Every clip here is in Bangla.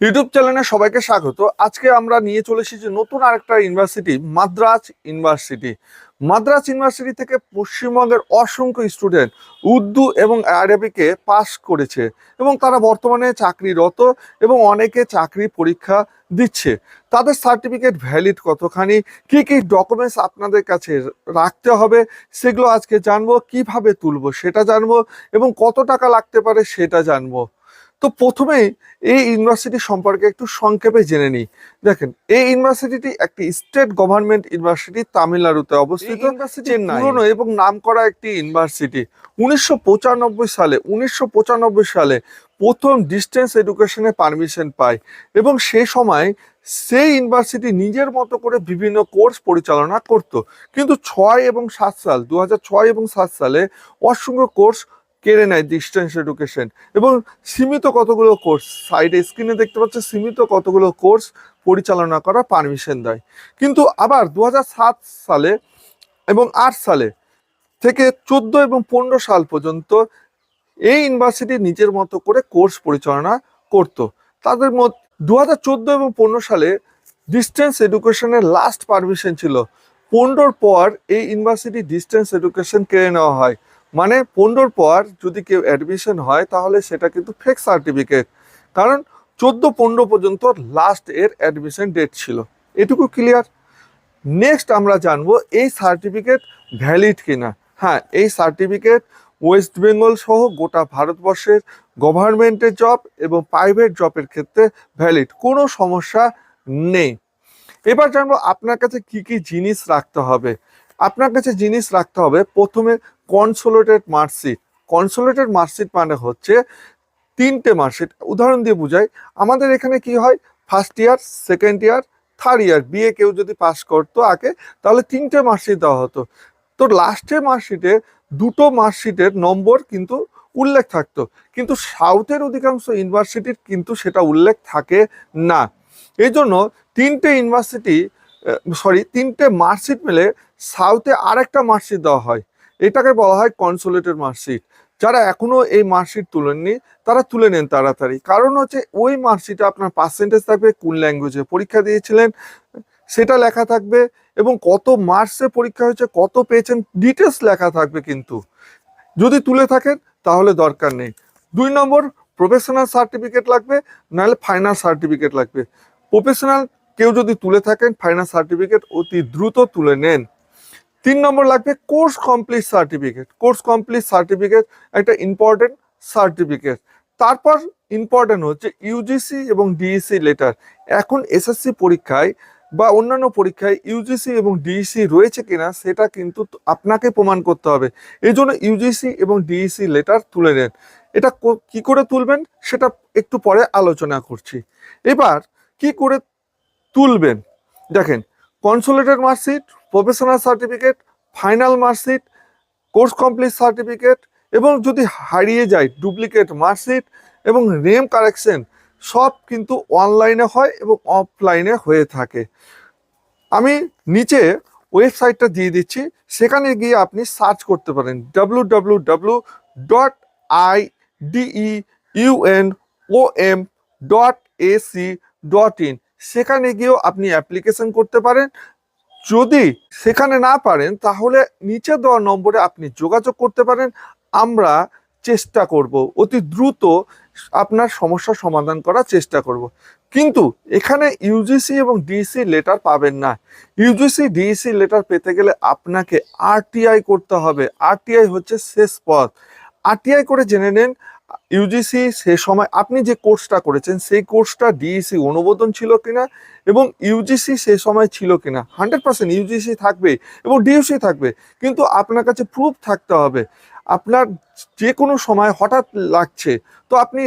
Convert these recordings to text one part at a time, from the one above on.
ইউটিউব চ্যানেলে সবাইকে স্বাগত। আজকে আমরা নিয়ে চলে এসেছি নতুন আরেকটা university, Madras university. Madras university থেকে পশ্চিমবঙ্গের অসংখ্য স্টুডেন্ট উর্দু এবং আরবিকে পাস করেছে এবং তারা বর্তমানে চাকরিরত এবং অনেকে চাকরি পরীক্ষা দিচ্ছে। তাদের সার্টিফিকেট ভ্যালিড কতখানি, কি কি ডকুমেন্টস আপনাদের কাছে রাখতে হবে, সেগুলো আজকে জানব, কীভাবে তুলবো সেটা জানব এবং কত টাকা লাগতে পারে সেটা জানব। তো প্রথমেই এই ইউনিভার্সিটি সম্পর্কে একটু সংক্ষেপে জেনে নিই। দেখেন এই ইউনিভার্সিটিটি একটি স্টেট গভর্নমেন্ট ইউনিভার্সিটি তামিলনাড়ুতে অবস্থিত পুরনো এবং নামকরা একটি ইউনিভার্সিটি। উনিশশো পঁচানব্বই সালে উনিশশো পঁচানব্বই সালে প্রথম ডিস্টেন্স এডুকেশনে পারমিশন পায় এবং সেই সময় সেই ইউনিভার্সিটি নিজের মতো করে বিভিন্ন কোর্স পরিচালনা করত। কিন্তু ছয় এবং সাত সাল দু ছয় এবং সাত সালে অসংখ্য কোর্স কেড়ে নেয় ডিস্টেন্স এডুকেশন এবং সীমিত কতগুলো কোর্স সাইডে স্ক্রিনে দেখতে পাচ্ছে, সীমিত কতগুলো কোর্স পরিচালনা করার পারমিশন দেয়। কিন্তু আবার দু হাজার সাত সালে এবং আট সালে থেকে চোদ্দ এবং পনেরো সাল পর্যন্ত এই ইউনিভার্সিটি নিজের মতো করে কোর্স পরিচালনা করত। তাদের মধ্যে দু হাজার চোদ্দ এবং পনেরো সালে ডিস্টেন্স এডুকেশনের লাস্ট পারমিশন ছিল। পনেরোর পর এই ইউনিভার্সিটি ডিস্টেন্স এডুকেশন কেড়ে নেওয়া হয়। মানে পনেরোর পর যদি কেউ অ্যাডমিশন হয়, তাহলে সেটা কিন্তু ফেক সার্টিফিকেট কারণ চোদ্দ পনেরো পর্যন্ত লাস্ট এর অ্যাডমিশন ডেট ছিল। এটুকু ক্লিয়ার নেক্সট আমরা জানব, এই সার্টিফিকেট ভ্যালিড কিনা? হ্যাঁ এই সার্টিফিকেট ওয়েস্ট বেঙ্গল সহ গোটা ভারতবর্ষের গভর্নমেন্টের জব এবং প্রাইভেট জবের ক্ষেত্রে ভ্যালিড কোনো সমস্যা নেই। এবার জানব আপনার কাছে কি কি জিনিস রাখতে হবে। আপনার কাছে জিনিস রাখতে হবে, প্রথমে কনসোলেটেড মার্কশিট কনসোলেটেড মার্কশিট মানে হচ্ছে তিনটে মার্কশিট উদাহরণ দিয়ে বুঝাই, আমাদের এখানে কি হয়? First year second year third year বিয়ে কেউ যদি পাস করতো আগে, তাহলে তিনটে মার্কশিট দেওয়া হতো। তো লাস্টের মার্কশিটে দুটো মার্কশিটের নম্বর কিন্তু উল্লেখ থাকতো। কিন্তু সাউথের অধিকাংশ ইউনিভার্সিটির কিন্তু সেটা উল্লেখ থাকে না। এই জন্য তিনটে ইউনিভার্সিটি সরি তিনটে মার্কশিট মিলে সাউথে আরেকটা মার্কশিট দেওয়া হয়। এটাকে বলা হয় কনসোলেটেড মার্কশিট যারা এখনও এই মার্কশিট তুলেননি, তারা তুলে নেন তাড়াতাড়ি। কারণ হচ্ছে ওই মার্কশিটে আপনার পার্সেন্টেজ থাকবে কোন ল্যাঙ্গুয়েজে পরীক্ষা দিয়েছিলেন, সেটা লেখা থাকবে এবং কত মার্কসে পরীক্ষা হয়েছে, কত পেয়েছেন ডিটেলস লেখা থাকবে কিন্তু। যদি তুলে থাকেন, তাহলে দরকার নেই। দুই নম্বর প্রফেশনাল সার্টিফিকেট লাগবে, নাহলে ফাইনাল সার্টিফিকেট লাগবে। প্রফেশনাল কেউ যদি তুলে থাকেন ফাইনাল সার্টিফিকেট অতি দ্রুত তুলে নেন। তিন নম্বর লাগবে course complete certificate course complete certificate একটা ইম্পর্টেন্ট সার্টিফিকেট তারপর ইম্পর্টেন্ট হচ্ছে ইউজিসি এবং ডিইসি লেটার এখন এসএসসি পরীক্ষায় বা অন্যান্য পরীক্ষায় ইউজিসি এবং ডিইসি রয়েছে কিনা সেটা কিন্তু আপনাকে প্রমাণ করতে হবে। এই জন্য ইউজিসি এবং ডিইসি লেটার তুলে নেন। এটা কো- কি করে তুলবেন সেটা একটু পরে আলোচনা করছি। এবার কি করে তুলবেন? দেখেন consolidated marksheet professional certificate, final marksheet, course complete certificate, এবং যদি হারিয়ে যায় ডুপ্লিকেট মার্কশিট এবং নেম কারেকশন, সব কিন্তু অনলাইনে হয় এবং অফলাইনে হয়ে থাকে। আমি নিচে ওয়েবসাইটটা দিয়ে দিচ্ছি, সেখানে গিয়ে আপনি সার্চ করতে পারেন W W W dot I DE UN O M dot AC dot in সেখানে গিয়েও আপনি অ্যাপ্লিকেশন করতে পারেন যদি সেখানে না পারেন, তাহলে নিচে দেওয়া নম্বরে আপনি যোগাযোগ করতে পারেন। আমরা চেষ্টা করব, অতি দ্রুত আপনার সমস্যার সমাধান করার চেষ্টা করব। কিন্তু এখানে ইউজিসি এবং ডিসি লেটার পাবেন না। ইউজিসি ডিসি লেটার পেতে গেলে আপনাকে আরটিআই করতে হবে। আরটিআই হচ্ছে শেষ পথ। আরটিআই করে জেনে নেন ইউজিসি সে সময় আপনি যে কোর্সটা করেছেন সেই কোর্সটা ডিইসি অনুমোদন ছিল কিনা এবং ইউজিসি সে সময় ছিল কিনা? হান্ড্রেড পার্সেন্ট ইউজিসি থাকবে এবং ডিইউসি থাকবে। কিন্তু আপনার কাছে প্রুফ থাকতে হবে। আপনার যে কোনো সময় হঠাৎ লাগছে তো আপনি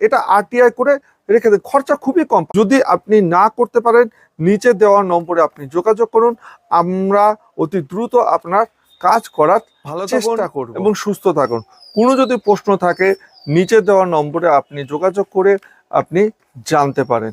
এটা আরটিআই করে রেখে দেন। খরচা খুবই কম। যদি আপনি না করতে পারেন নিচে দেওয়া নম্বরে আপনি যোগাযোগ করুন। আমরা অতি দ্রুত আপনার কাজ করার ভালো চেষ্টা করব। এবং সুস্থ থাকুন। কোনো যদি প্রশ্ন থাকে নিচে দেওয়া নম্বরে আপনি যোগাযোগ করে আপনি জানতে পারেন।